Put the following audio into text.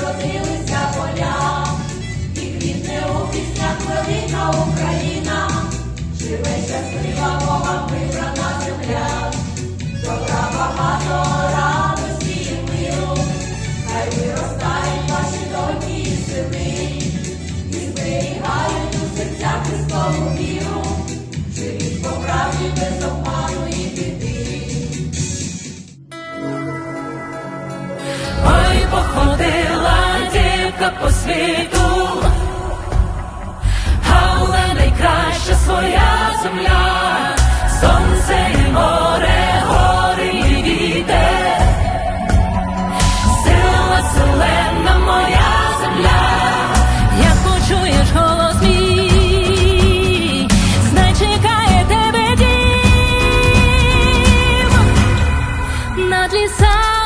відродилися поля, і квітне у піснях велика Україна, живе щаслива Бога вибрана земля, добра багато радості і миру, хай виростають ваші доньки і сини, і зберігають у серцях Христову віру, живіть по правді без. по світу, але найкраща своя земля, сонце і море, гори і вітер, сила, селена моя земля, як почуєш голос мій, знай чекає тебе дім. Над лісами.